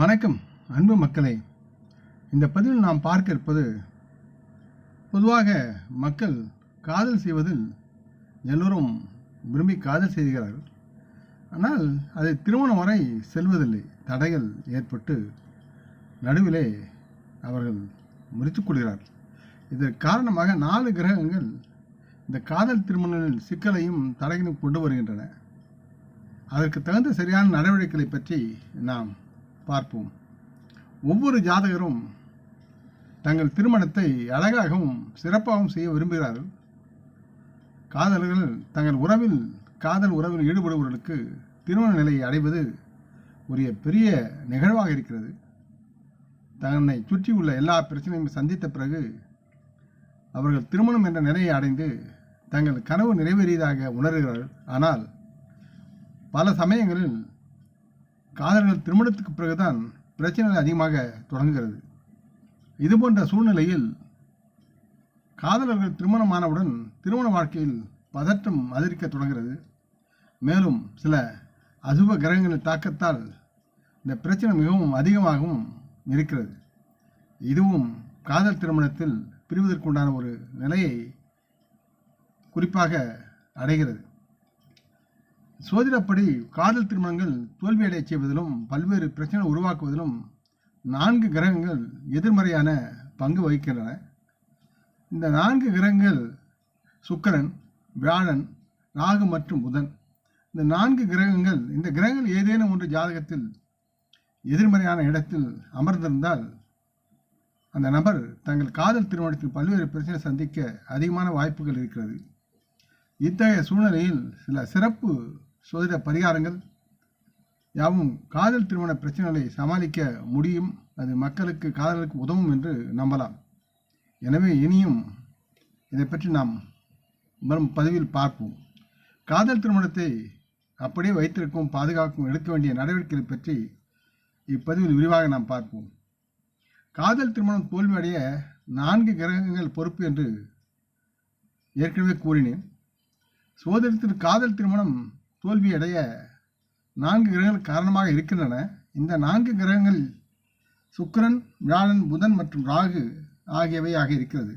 வணக்கம் அன்பு மக்களே. இந்த பதிவில் நாம் பார்க்க இருப்பது பொதுவாக மக்கள் காதல் செய்வதில் எல்லோரும் விரும்பி காதல் செய்கிறார்கள். ஆனால் அது திருமணம் வரை செல்வதில்லை. தடைகள் ஏற்பட்டு நடுவிலே அவர்கள் முறித்துக்கொள்கிறார்கள் இதற்கு காரணமாக நாலு கிரகங்கள் இந்த காதல் திருமணங்களில் சிக்கலையும் தடைகளையும் கொண்டு வருகின்றன. அதற்கு தகுந்த சரியான நடவடிக்கைகளை பற்றி நாம் பார்ப்போம். ஒவ்வொரு ஜாதகரும் தங்கள் திருமணத்தை அழகாகவும் சிறப்பாகவும் செய்ய விரும்புகிறார்கள். காதலர்கள் தங்கள் உறவில் காதல் உறவில் ஈடுபடுபவர்களுக்கு திருமண நிலையை அடைவது ஒரு பெரிய நிகழ்வாக இருக்கிறது. தன்னை சுற்றியுள்ள எல்லா பிரச்சனையும் சந்தித்த பிறகு அவர்கள் திருமணம் என்ற நிலையை அடைந்து தங்கள் கனவு நிறைவேறியதாக உணர்கிறார்கள். ஆனால் பல சமயங்களில் காதலர்கள் திருமணத்துக்கு பிறகுதான் பிரச்சனைகள் அதிகமாக தொடங்குகிறது. இதுபோன்ற சூழ்நிலையில் காதலர்கள் திருமணமானவுடன் திருமண வாழ்க்கையில் பதற்றம் அதிகரிக்க தொடங்குகிறது. மேலும் சில அசுப கிரகங்களின் தாக்கத்தால் இந்த பிரச்சனை மிகவும் அதிகமாகவும் இருக்கிறது. இதுவும் காதல் திருமணத்தில் பிரிவதற்குண்டான ஒரு நிலையை குறிப்பாக அடைகிறது. சோதிடப்படி காதல் திருமணங்கள் தோல்வியடைய செய்வதிலும் பல்வேறு பிரச்சனை உருவாக்குவதிலும் நான்கு கிரகங்கள் எதிர்மறையான பங்கு வகிக்கின்றன. இந்த நான்கு கிரகங்கள் சுக்கரன் வியாழன் ராகு மற்றும் புதன். இந்த நான்கு கிரகங்கள் இந்த கிரகங்கள் ஏதேனும் ஒன்று ஜாதகத்தில் எதிர்மறையான இடத்தில் அமர்ந்திருந்தால் அந்த நபர் தங்கள் காதல் திருமணத்தில் பல்வேறு பிரச்சனை சந்திக்க அதிகமான வாய்ப்புகள் இருக்கிறது. இத்தகைய சூழ்நிலையில் சில சிறப்பு சோதிட பரிகாரங்கள். யாவும் காதல் திருமண பிரச்சனைகளை சமாளிக்க முடியும். அது மக்களுக்கு காதலுக்கு உதவும் என்று நம்பலாம். எனவே இனியும் இதை பற்றி நாம் வரும் பதிவில் பார்ப்போம். காதல் திருமணத்தை அப்படியே வைத்திருக்கும் பாதுகாக்கும் எடுக்க வேண்டிய நடவடிக்கைகளை பற்றி இப்பதிவில் விரிவாக நாம் பார்ப்போம். காதல் திருமணம் தோல்வியடைய நான்கு கிரகங்கள் பொறுப்பு என்று ஏற்கனவே கூறினேன். சோதனத்தில் காதல் திருமணம் தோல்வியடைய நான்கு கிரகங்கள் காரணமாக இருக்கின்றன. இந்த நான்கு கிரகங்கள் சுக்கிரன் வியாழன் புதன் மற்றும் ராகு ஆகியவையாக இருக்கிறது.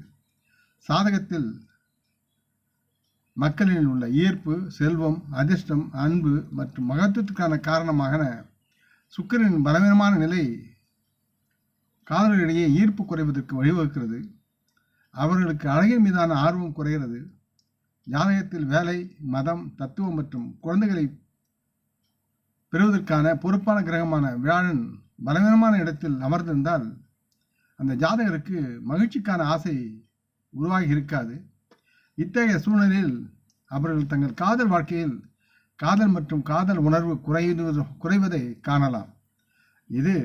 சாதகத்தில் மக்களில் உள்ள ஈர்ப்பு செல்வம் அதிர்ஷ்டம் அன்பு மற்றும் மகத்துவத்துக்கான காரணமாக சுக்கிரனின் பலவீனமான நிலை காதலர்களிடையே ஈர்ப்பு குறைவதற்கு வழிவகுக்கிறது. அவர்களுக்கு அழகின் மீதான ஆர்வம் குறைகிறது. ஜாதகத்தில் வேலை மதம் தத்துவம் மற்றும் குழந்தைகளை பெறுவதற்கான பொறுப்பான கிரகமான வியாழன் பலவீனமான இடத்தில் அமர்ந்திருந்தால் அந்த ஜாதகருக்கு மகிழ்ச்சிக்கான ஆசை உருவாகி இருக்காது. இத்தகைய சூழ்நிலையில் அவர்கள் தங்கள் காதல் வாழ்க்கையில் காதல் மற்றும் காதல் உணர்வு குறைவது குறைவதை காணலாம். இது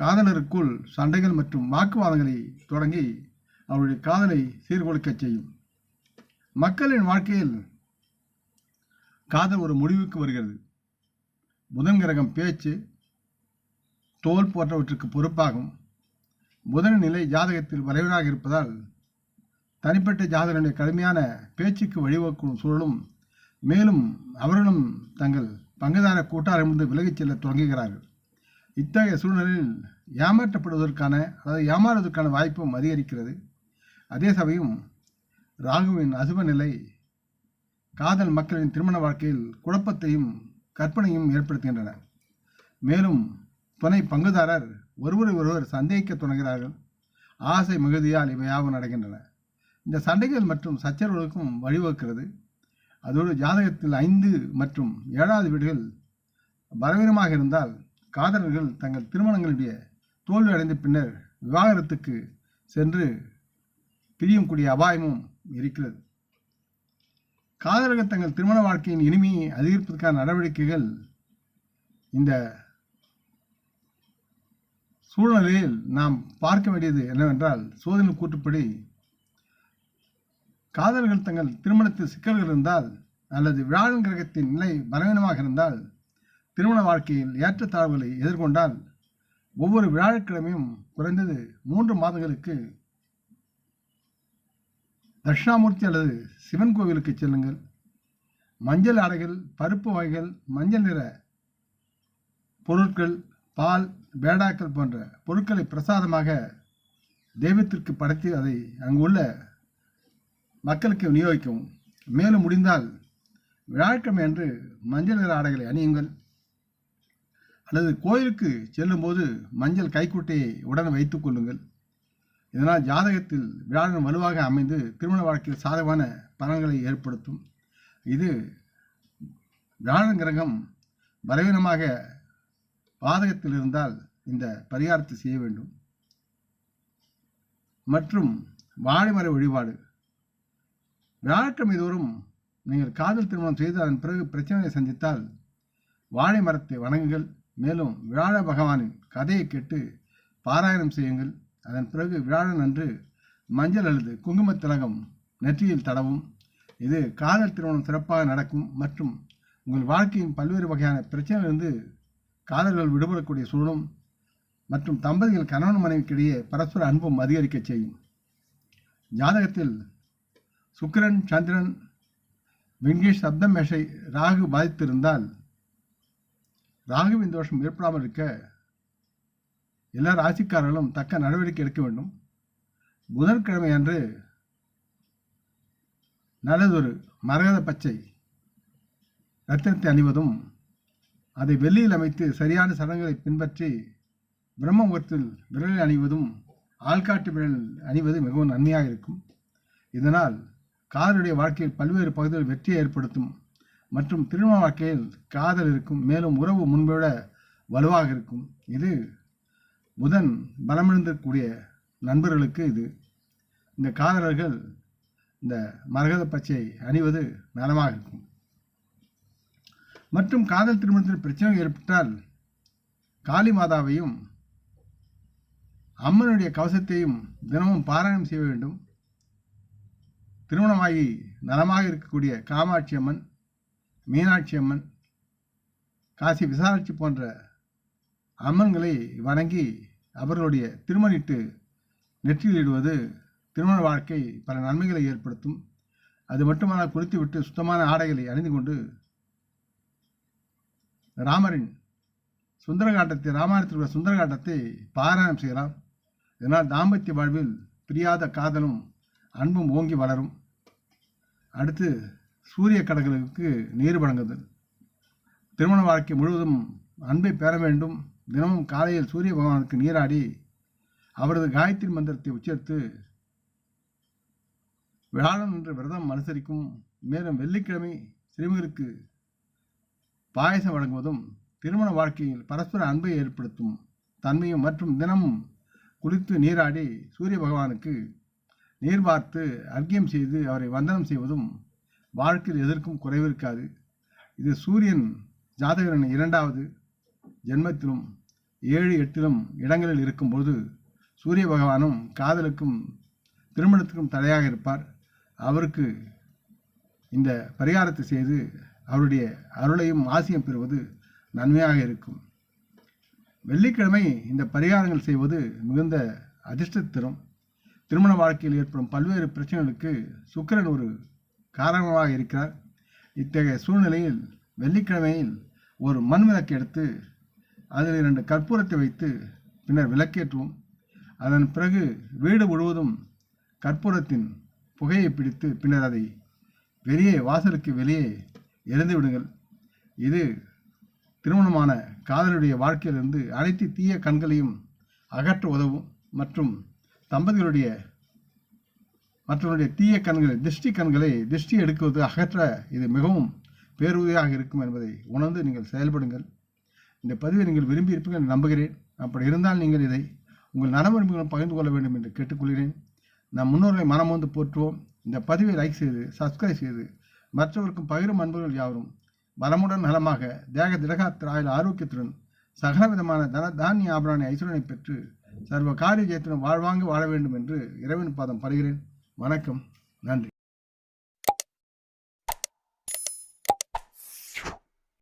காதலருக்குள் சண்டைகள் மற்றும் வாக்குவாதங்களை தொடங்கி அவருடைய காதலை சீர்குலைக்கச் செய்யும். மக்களின் வாழ்க்கையில் காதல் ஒரு முடிவுக்கு வருகிறது. புதன் கிரகம் பேச்சு தோல் போன்றவற்றுக்கு பொறுப்பாகும். புதன் நிலை ஜாதகத்தில் வரைவராக இருப்பதால் தனிப்பட்ட ஜாதகனுடைய கடுமையான பேச்சுக்கு வழிவகுக்கும் சூழலும் மேலும் அவர்களும் தங்கள் பங்குதார கூட்டாரிலிருந்து விலகிச் செல்ல தொடங்குகிறார்கள் இத்தகைய சூழ்நிலையில் ஏமாற்றப்படுவதற்கான அதாவது ஏமாறுவதற்கான வாய்ப்பும் அதிகரிக்கிறது. அதே சமயம் ராகுவின் அசுப நிலை காதல் மக்களின் திருமண வாழ்க்கையில் குழப்பத்தையும் கற்பனையும் ஏற்படுத்துகின்றன. மேலும் துணை பங்குதாரர் ஒருவரை ஒருவர் சந்தேகிக்க தொடங்குகிறார்கள். ஆசை மிகுதியால் இவையாவும் நடக்கின்றன. இந்த சண்டைகள் மற்றும் சச்சரவுகளுக்கும் வழிவகுக்கிறது. அதோடு ஜாதகத்தில் ஐந்து மற்றும் ஏழாவது வீடுகள் பலவீனமாக இருந்தால் காதலர்கள் தங்கள் திருமணங்களுடைய தோல்வி அடைந்த பின்னர் விவாகரத்துக்கு சென்று பிரியக்கூடிய அபாயமும் இருக்கிறது. காதலர்கள் தங்கள் திருமண வாழ்க்கையின் இனிமையை அதிகரிப்பதற்கான நடவடிக்கைகள் இந்த சூழ்நிலையில் நாம் பார்க்க வேண்டியது என்னவென்றால் சோதனை கூற்றுப்படி காதலர்கள் தங்கள் திருமணத்தில் சிக்கல்கள் இருந்தால் அல்லது விழாழன் கிரகத்தின் நிலை பலவீனமாக இருந்தால் திருமண வாழ்க்கையில் ஏற்றத்தாழ்வுகளை எதிர்கொண்டால் ஒவ்வொரு வியாழக்கிழமையும் குறைந்தது மூன்று மாதங்களுக்கு தட்சிணாமூர்த்தி அல்லது சிவன் கோவிலுக்கு செல்லுங்கள். மஞ்சள் ஆடைகள் பருப்பு வகைகள் மஞ்சள் நிற பொருட்கள் பால் பேடாக்கள் போன்ற பொருட்களை பிரசாதமாக தெய்வத்திற்கு படைத்து அதை அங்கு உள்ள மக்களுக்கு விநியோகிக்கவும். மேலும் முடிந்தால் வியாழக்கிழமை அன்று மஞ்சள் நிற ஆடைகளை அணியுங்கள். அல்லது கோயிலுக்கு செல்லும்போது மஞ்சள் கைக்குட்டையை உடன் வைத்துக் கொள்ளுங்கள். இதனால் ஜாதகத்தில் வியாழன் வலுவாக அமைந்து திருமண வாழ்க்கையில் சாதகமான பலன்களை ஏற்படுத்தும். இது வியாழன் கிரகம் பலவீனமாக பாதகத்தில் இருந்தால் இந்த பரிகாரத்தை செய்ய வேண்டும். மற்றும் வாழைமர வழிபாடு. வியாழக்கிழமை தோறும் நீங்கள் காதல் திருமணம் செய்து அதன் பிறகு பிரச்சனையை சந்தித்தால் வாழை மரத்தை வணங்குங்கள். மேலும் வியாழ பகவானின் கதையை கேட்டு பாராயணம் செய்யுங்கள். அதன் பிறகு வியாழன் அன்று மஞ்சள் அல்லது குங்கும திலகம் நெற்றியில் தடவும். இது காதல் திருமணம் சிறப்பாக நடக்கும் மற்றும் உங்கள் வாழ்க்கையின் பல்வேறு வகையான பிரச்சனையிலிருந்து காதல்கள் விடுபடக்கூடிய சூழலும் மற்றும் தம்பதிகள் கணவன் மனைவிக்கிடையே பரஸ்பர அன்பும் அதிகரிக்க செய்யும். ஜாதகத்தில் சுக்கிரன் சந்திரன் விங்கேஷ் சப்தமேஷை ராகு பாதித்திருந்தால் ராகுவின் தோஷம் ஏற்படாமல் இருக்க எல்லா ராசிக்காரர்களும் தக்க நடவடிக்கை எடுக்க வேண்டும். புதன்கிழமை அன்று நல்லதொரு மரகத பச்சை ரத்தினத்தை அணிவதும் அதை வெள்ளியில் அமைத்து சரியான சடங்குகளை பின்பற்றி பிரம்ம முகத்தில் விரலில் அணிவதும் ஆள்காட்டு விரல் அணிவது மிகவும் நன்மையாக இருக்கும். இதனால் காதலுடைய வாழ்க்கையில் பல்வேறு பகுதிகளில் வெற்றியை ஏற்படுத்தும் மற்றும் திருமண வாழ்க்கையில் காதல் இருக்கும். மேலும் உறவு முன்பை விட வலுவாக இருக்கும். இது புதன் பலமிழந்திருக்கக்கூடிய நண்பர்களுக்கு இது. இந்த காதலர்கள் இந்த மரகத பச்சை அணிவது நலமாக இருக்கும். மற்றும் காதல் திருமணத்தில் பிரச்சனை ஏற்பட்டால் காளி மாதாவையும் அம்மனுடைய கவசத்தையும் தினமும் பாராயணம் செய்ய வேண்டும். திருமணமாகி நலமாக இருக்கக்கூடிய காமாட்சி அம்மன் மீனாட்சி அம்மன் காசி விசாலாட்சி போன்ற அம்மன்களை வணங்கி அவர்களுடைய திருமணிட்டு நெற்றியிலிடுவது திருமண வாழ்க்கை பல நன்மைகளை ஏற்படுத்தும். அது மட்டுமல்ல குளித்துவிட்டு சுத்தமான ஆடைகளை அணிந்து கொண்டு ராமரின் சுந்தரகாண்டத்தை ராமாயணத்தில் உள்ள சுந்தரகாண்டத்தை பாராயணம் செய்யலாம். இதனால் தாம்பத்திய வாழ்வில் பிரியாத காதலும் அன்பும் ஓங்கி வளரும். அடுத்து சூரிய கடகளுக்கு நீர் வழங்குதல். திருமண வாழ்க்கை முழுவதும் அன்பை பெற வேண்டும். தினமும் காலையில் சூரிய பகவானுக்கு நீராடி அவரது காயத்ரி மந்திரத்தை உச்சரித்து வியாழன் என்று விரதம் அனுசரிக்கும் மேலும் வெள்ளிக்கிழமை சிறுமிகளுக்கு பாயசம் வழங்குவதும் திருமண வாழ்க்கையில் பரஸ்பர அன்பை ஏற்படுத்தும் தன்மையும் மற்றும் தினமும் குளித்து நீராடி சூரிய பகவானுக்கு நீர் பார்த்து அர்க்கியம் செய்து அவரை வந்தனம் செய்வதும் வாழ்க்கையில் எதற்கும் குறைவிருக்காது இது சூரியன் ஜாதகரின் இரண்டாவது ஜென்மத்திலும் ஏழு எட்டிலும் இடங்களில் இருக்கும்போது சூரிய பகவானும் காதலுக்கும் திருமணத்துக்கும் தடையாக இருப்பார். அவருக்கு இந்த பரிகாரத்தை செய்து அவருடைய அருளையும் ஆசியம் பெறுவது நன்மையாக இருக்கும். வெள்ளிக்கிழமை இந்த பரிகாரங்கள் செய்வது மிகுந்த அதிர்ஷ்ட தரும். திருமண வாழ்க்கையில் ஏற்படும் பல்வேறு பிரச்சனைகளுக்கு சுக்கிரன் ஒரு காரணமாக இருக்கிறார். இத்தகைய சூழ்நிலையில் வெள்ளிக்கிழமையில் ஒரு மண் விளக்கு எடுத்து அதில் இரண்டு கற்பூரத்தை வைத்து பின்னர் விளக்கேற்றுவோம். அதன் பிறகு வீடு முழுவதும் கற்பூரத்தின் புகையை பிடித்து பின்னர் அதை வெளியே வாசலுக்கு வெளியே எரிந்து விடுங்கள். இது திருமணமான காதலுடைய வாழ்க்கையிலிருந்து அனைத்து தீய கண்களையும் அகற்ற உதவும் மற்றும் தம்பதிகளுடைய மற்றவருடைய தீய கண்களை திருஷ்டி கண்களை திருஷ்டி எடுக்குவது அகற்ற இது மிகவும் பேருதவியாக இருக்கும் என்பதை உணர்ந்து நீங்கள் செயல்படுங்கள். இந்த பதிவை நீங்கள் விரும்பி இருப்பீர்கள் நம்புகிறேன். அப்படி இருந்தால் நீங்கள் இதை உங்கள் நலவரிமைகளும் பகிர்ந்து கொள்ள வேண்டும் என்று கேட்டுக்கொள்கிறேன். நம் முன்னோர்களை மனமோந்து போற்றுவோம். இந்த பதிவை லைக் செய்து சப்ஸ்கிரைப் செய்து மற்றவருக்கும் பகிரும் அன்புகள் யாவரும் வளமுடன் நலமாக தேக திடகாத்திராயில் ஆரோக்கியத்துடன் சகல விதமான தன தானிய ஆபரண ஐஸ்வரனை பெற்று சர்வ காரிய ஜெயத்துடன் வாழ்வாங்க வாழ வேண்டும் என்று இறைவன் பாதம் படுகிறேன். வணக்கம். நன்றி.